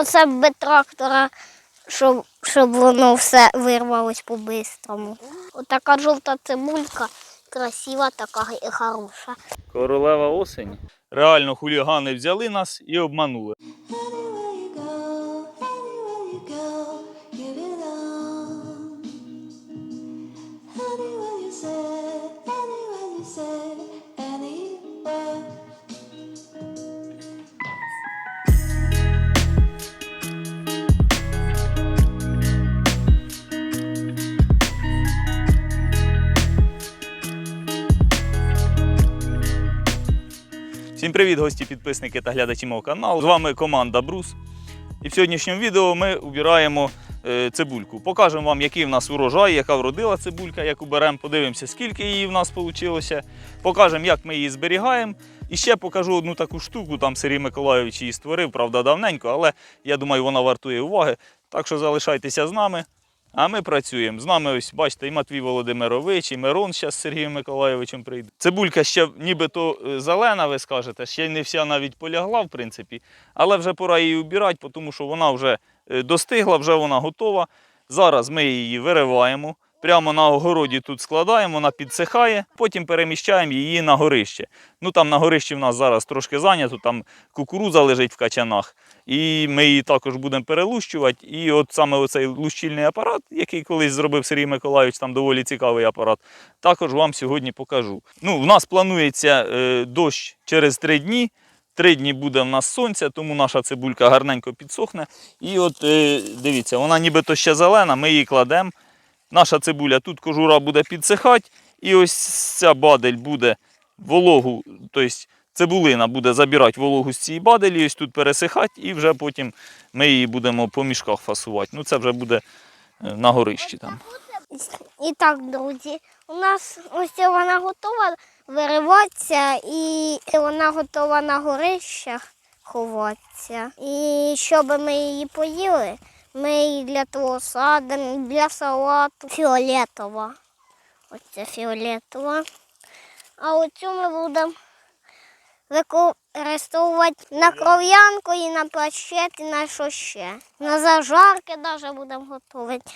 Оце би трактора, щоб, щоб воно все вирвалось по-бистрому. Отака жовта цибулька, красива, така і хороша. Королева осені. Реально хулігани взяли нас і обманули. Всім привіт, гості, підписники та глядачі мого каналу. З вами команда Брус. І в сьогоднішньому відео ми убираємо е, цибульку. Покажемо вам, який в нас урожай, яка вродила цибулька, яку беремо. Подивимося, скільки її в нас вийшло. Покажемо, як ми її зберігаємо. І ще покажу одну таку штуку. Там Сергій Миколайович її створив, правда, давненько, але я думаю, вона вартує уваги. Так що залишайтеся з нами. А ми працюємо. З нами ось, бачите, і Матвій Володимирович, і Мирон зараз з Сергієм Миколайовичем прийде. Цибулька ще нібито е, зелена, ви скажете, ще не вся навіть полягла, в принципі. Але вже пора її убирати, тому що вона вже е, достигла, вже вона готова. Зараз ми її вириваємо. Прямо на огороді тут складаємо, вона підсихає, потім переміщаємо її на горище. Ну там на горищі в нас зараз трошки зайнято, там кукуруза лежить в качанах, і ми її також будемо перелущувати. І от саме оцей лущильний апарат, який колись зробив Сергій Миколайович, там доволі цікавий апарат, також вам сьогодні покажу. Ну, в нас планується е, дощ через три дні. Три дні буде в нас сонця, тому наша цибулька гарненько підсохне. І от е, дивіться, вона нібито ще зелена, ми її кладемо. Наша цибуля тут кожура буде підсихати, і ось ця бадель буде вологу, тобто цибулина буде забирати вологу з цієї баделі, ось тут пересихати, і вже потім ми її будемо по мішках фасувати. Ну це вже буде е, на горищі там. І так, друзі, у нас ось вона готова вириватися, і вона готова на горищах ховатися. І щоб ми її поїли, ми її для того садимо, для салату фіолетова. Ось це фіолетова. А оцю ми будемо використовувати на кров'янку і на плащет, і на що ще. На зажарки навіть будемо готувати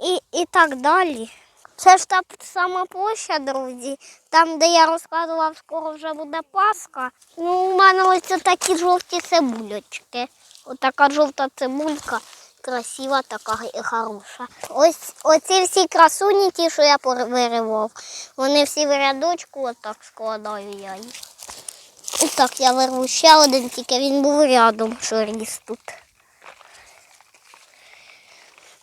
і, і так далі. Це ж та сама площа, друзі, там, де я розказував, скоро вже буде Пасха. Ну, у мене ось такі жовті цибулечки. Отака жовта цибулька, красива, така і хороша. Ось оці всі красуні, ті, що я виривав, вони всі в рядочку, отак складаю я їх. І так, я вирву ще один, тільки він був рядом, що ріс тут.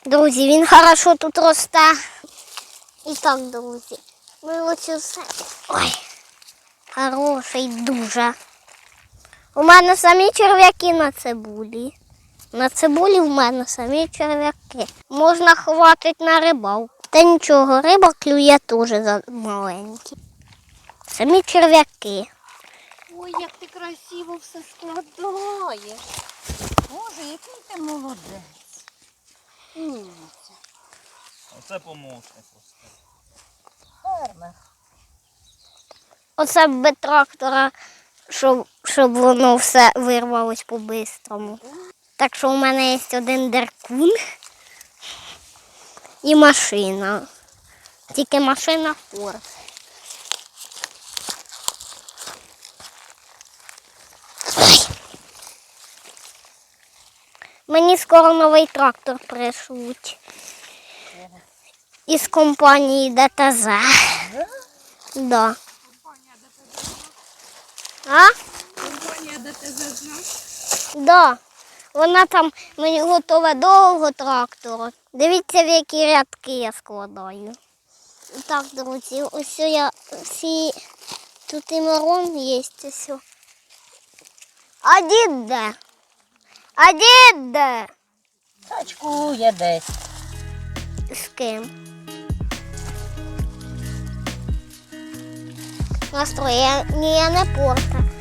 Друзі, він хорошо тут росте. І так, друзі, ми оцю все. Ой, хороший дуже. У мене самі черв'яки на цибулі. На цибулі в мене самі черв'яки. Можна хватить на рибалку. Та нічого, риба клює теж маленькі. Самі черв'яки. Ой, як ти красиво все складаєш. Боже, який ти молодець. Умниця. Оце помощник. Фермер. Оце б трактора, щоб, щоб воно все вирвалось по-бистрому. Так що у мене є один деркун і машина. Тільки машина Форд. Мені скоро новий трактор пришлють. Із компанії ДТЗ. Да. А? Компанія ДТЗ? Да. Вона там мені готова довго трактору. Дивіться, в які рядки я складаю. Так, друзі, ось я всі тут і марон є. Ось. А дід де? А дід де? Сачкує десь. З ким? Настроєння не порта.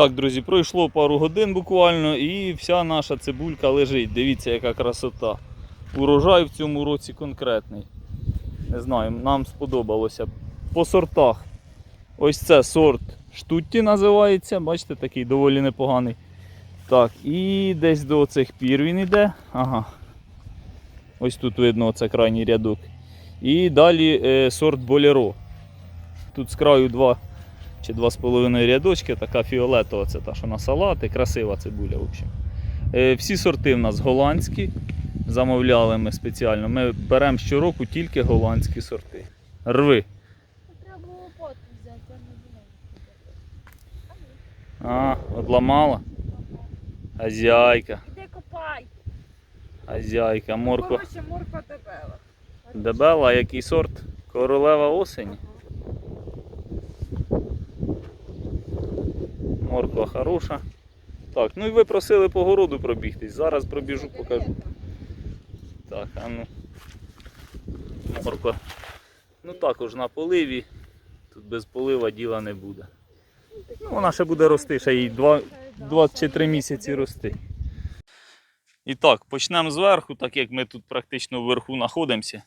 Так, друзі, пройшло пару годин буквально, і вся наша цибулька лежить. Дивіться, яка красота. Урожай в цьому році конкретний. Не знаю, нам сподобалося. По сортах. Ось це сорт штутті називається. Бачите, такий доволі непоганий. Так, і десь до цих пір він йде. Ага. Ось тут видно оце крайній рядок. І далі е, сорт Болеро. Тут з краю два чи два з половиною рядочки, така фіолетова, це та, що на салати, красива цибуля. В общем. Е, всі сорти в нас голландські. Замовляли ми спеціально. Ми беремо щороку тільки голландські сорти. Рви. Треба було лопату взяти, я не А, знаю. одламала. Хазяйка, Іди копай. хазяйка, морква. Коротше, морква дебела. Дебела, а який сорт? Королева осені. Морква хороша. Так, ну і ви просили по городу пробігтись. Зараз пробіжу, покажу. Так, а ну. Морква. Ну також на поливі. Тут без полива діла не буде. Ну, вона ще буде рости, ще їй 2, 2 чи 3 місяці рости. І так, почнемо зверху, так як ми тут практично вверху знаходимося.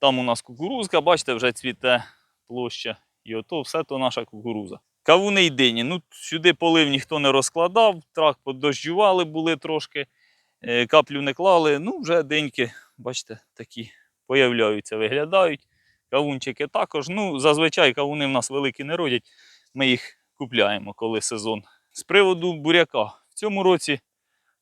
Там у нас кукурузка, бачите, вже цвіте площа. І ото все то наша кукуруза. Кавуни й дині. Ну, сюди полив ніхто не розкладав, трак подождювали були трошки, е, каплю не клали. Ну, вже деньки, бачите, такі появляються, виглядають. Кавунчики також. Ну, зазвичай кавуни в нас великі не родять. Ми їх купляємо, коли сезон. З приводу буряка. В цьому році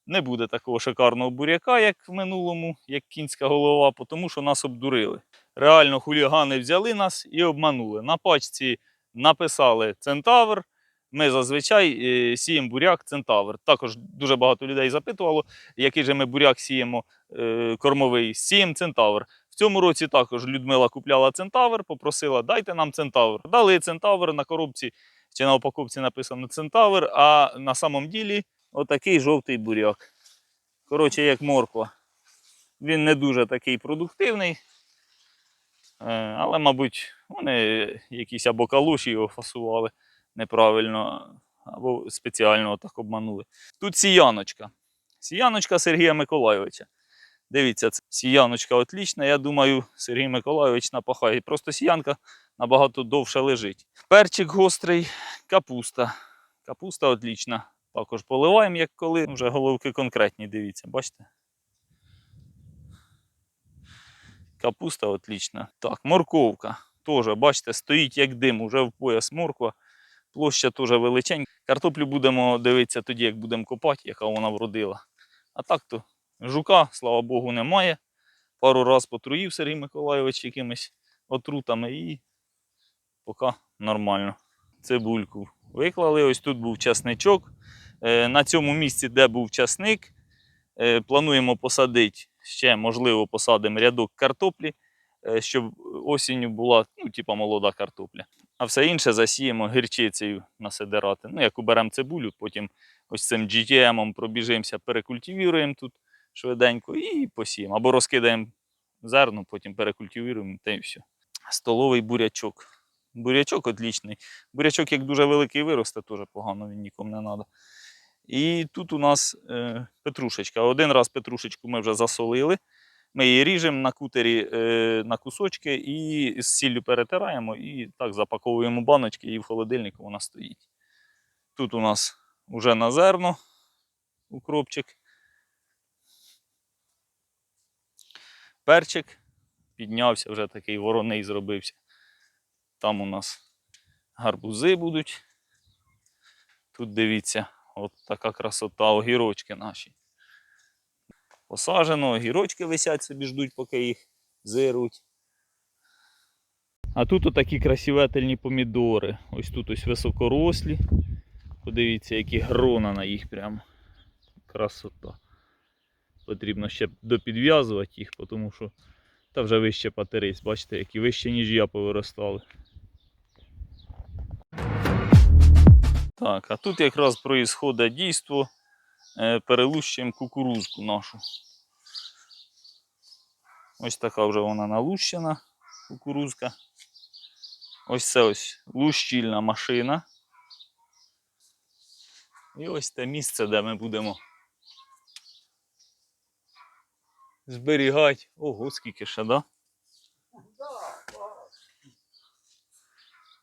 не буде такого шикарного буряка, як в минулому, як кінська голова, тому що нас обдурили. Реально хулігани взяли нас і обманули. На пачці написали Центавр. Ми зазвичай е, сіємо буряк Центавр. Також дуже багато людей запитувало, який же ми буряк сіємо е, кормовий. Сіємо Центавр. В цьому році також Людмила купляла Центавр, попросила, дайте нам Центавр. Дали Центавр на коробці чи на упаковці написано Центавр, а на самом ділі отакий жовтий буряк. Коротше, як морква. Він не дуже такий продуктивний. Е, Але, мабуть, вони якісь або калуші його фасували неправильно, або спеціально так обманули. Тут сіяночка. Сіяночка Сергія Миколайовича. Дивіться, сіяночка отлічна. Я думаю, Сергій Миколайович напахає. Просто сіянка набагато довше лежить. Перчик гострий, капуста. Капуста отлічна. Також поливаємо, як коли. Вже головки конкретні, дивіться, бачите? Капуста отлічна. Так, морковка. Теж, бачите, стоїть як дим, уже в пояс морква. Площа теж величенька. Картоплю будемо дивитися тоді, як будемо копати, яка вона вродила. А так то жука, слава Богу, немає. Пару раз потруїв Сергій Миколайович якимись отрутами і поки нормально. Цибульку виклали. Ось тут був часничок. Е, На цьому місці, де був часник, е, плануємо посадити ще, можливо, посадимо рядок картоплі, е, щоб осінню була ну, типа молода картопля. А все інше засіємо гірчицею насидирати. Ну, як уберемо цибулю, потім ось цим GTM пробіжимося, перекультивіруємо тут швиденько і посіємо. Або розкидаємо зерно, потім перекультивіруємо та і все. Столовий бурячок. Бурячок отлічний. Бурячок, як дуже великий виросте, теж погано він нікому не треба. І тут у нас е, петрушечка. Один раз петрушечку ми вже засолили. Ми її ріжемо на кутері е, на кусочки і з сіллю перетираємо і так запаковуємо баночки, і в холодильнику вона стоїть. Тут у нас вже на зерно укропчик. Перчик піднявся, вже такий вороний зробився. Там у нас гарбузи будуть. Тут дивіться, от така красота, огірочки наші. Посажено, огірочки висять собі, ждуть, поки їх зируть. А тут отакі красивительні помідори. Ось тут ось високорослі. Подивіться, які грона на їх прямо. Красота. Потрібно ще допідв'язувати їх, тому що та вже вище патерись. Бачите, які вище, ніж я повиростали. Так, а тут якраз проїсходить дійство. Е, Перелущуємо кукурузку нашу. Ось така вже вона налущена, кукурузка. Ось це ось лущільна машина. І ось те місце, де ми будемо зберігати. Ого, скільки ще, да?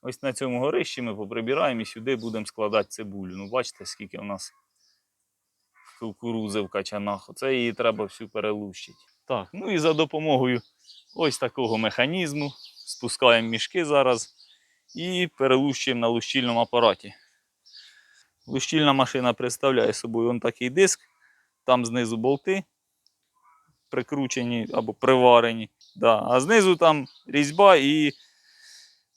Ось на цьому горищі ми поприбираємо і сюди будемо складати цибулю. Ну, бачите, скільки в нас кукурузи в качанах. Оце її треба всю перелущити. Так, ну і за допомогою ось такого механізму спускаємо мішки зараз і перелущуємо на лущильному апараті. Лущильна машина представляє собою он такий диск, там знизу болти прикручені або приварені. Да. А знизу там різьба і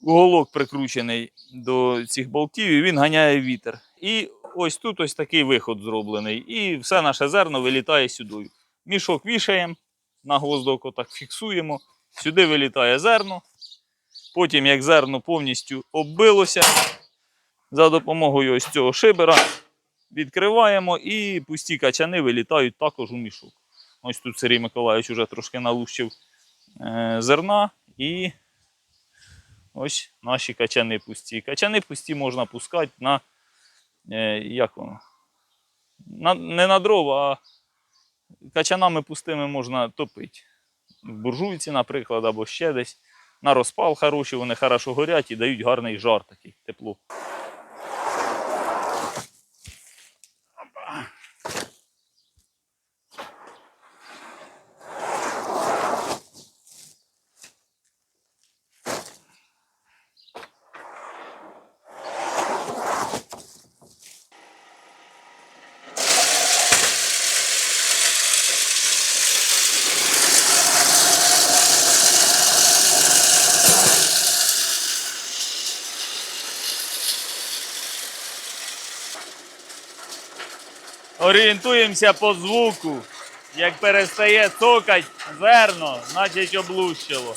уголок прикручений до цих болтів, і він ганяє вітер. І ось тут ось такий виход зроблений. І все наше зерно вилітає сюди. Мішок вішаємо, на гвоздок отак фіксуємо. Сюди вилітає зерно. Потім, як зерно повністю оббилося, за допомогою ось цього шибера відкриваємо і пусті качани вилітають також у мішок. Ось тут Сергій Миколаївич вже трошки налущив е, зерна і ось наші качани пусті. Качани пусті можна пускати на, е, як воно? На, не на дрова, а качанами пустими можна топити. В буржуйці, наприклад, або ще десь. На розпал хороші, вони хорошо горять і дають гарний жар такий, тепло. Орієнтуємося по звуку. Як перестає токать зерно, значить облущило.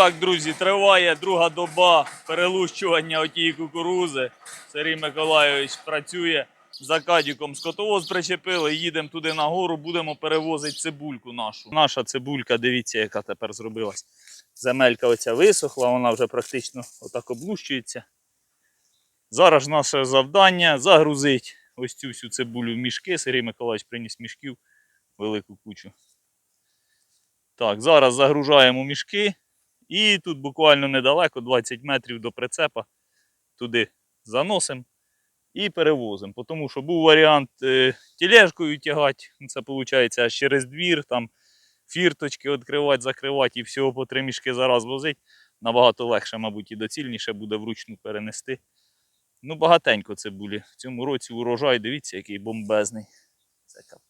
Так, друзі, триває друга доба перелущування отієї кукурузи. Сергій Миколайович працює за кадіком. Скотовоз причепили, їдемо туди нагору, будемо перевозити цибульку нашу. Наша цибулька, дивіться, яка тепер зробилась. Земелька оця висохла, вона вже практично отак облущується. Зараз наше завдання загрузити ось цю всю цибулю в мішки. Сергій Миколаївич приніс мішків велику кучу. Так, зараз загружаємо мішки. І тут буквально недалеко, 20 метрів до прицепа, туди заносимо і перевозимо. Тому що був варіант е, тележкою тягати, ну, це виходить аж через двір, там фірточки відкривати, закривати і всього по три мішки зараз возити. Набагато легше, мабуть, і доцільніше буде вручну перенести. Ну, багатенько цибулі. В цьому році урожай, дивіться, який бомбезний. Це капець.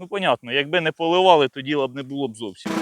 Ну, понятно, якби не поливали, то діла б не було б зовсім.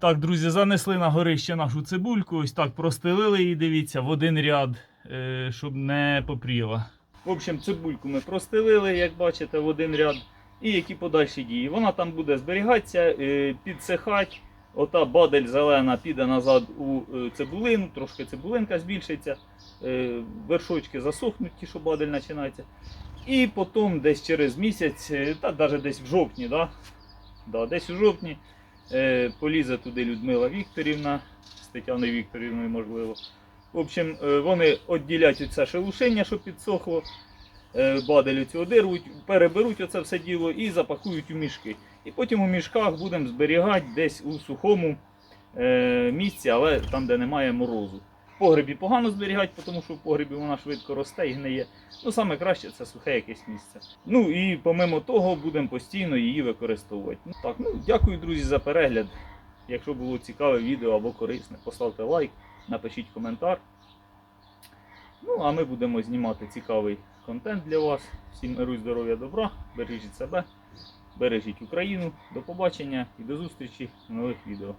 Так, друзі, занесли на горище нашу цибульку. Ось так простелили її, дивіться, в один ряд, е, щоб не попріла. В общем, цибульку ми простелили, як бачите, в один ряд. І які подальші дії. Вона там буде зберігатися, е, підсихати. Ота бадель зелена піде назад у е, цибулину, трошки цибулинка збільшиться, вершочки засохнуть, ті, що бадель починається. І потім десь через місяць, та навіть десь в жовтні, да? Да, десь у жовтні полізе туди Людмила Вікторівна з Тетяною Вікторівною, можливо. В общем, е, вони відділять оце шелушення, що підсохло, е, баделю цього дирвуть, переберуть оце все діло і запакують у мішки. І потім у мішках будемо зберігати десь у сухому е, місці, але там, де немає морозу. Погребі погано зберігати, тому що в погребі вона швидко росте і гниє. Ну, саме краще це сухе якесь місце. Ну і помимо того, будемо постійно її використовувати. Ну, так, ну, дякую, друзі, за перегляд. Якщо було цікаве відео або корисне, поставте лайк, напишіть коментар. Ну, а ми будемо знімати цікавий контент для вас. Всім миру, здоров'я, добра, бережіть себе, бережіть Україну. До побачення і до зустрічі в нових відео.